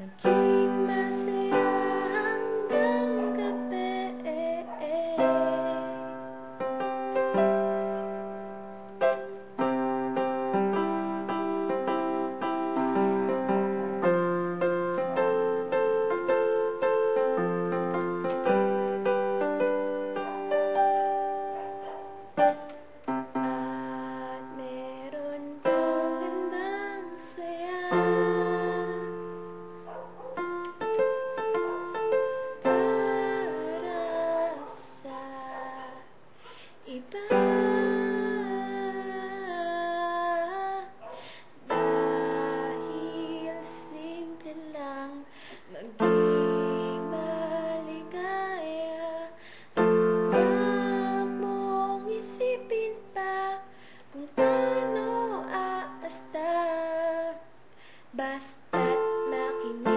again. kung paano aasta basta't makinig.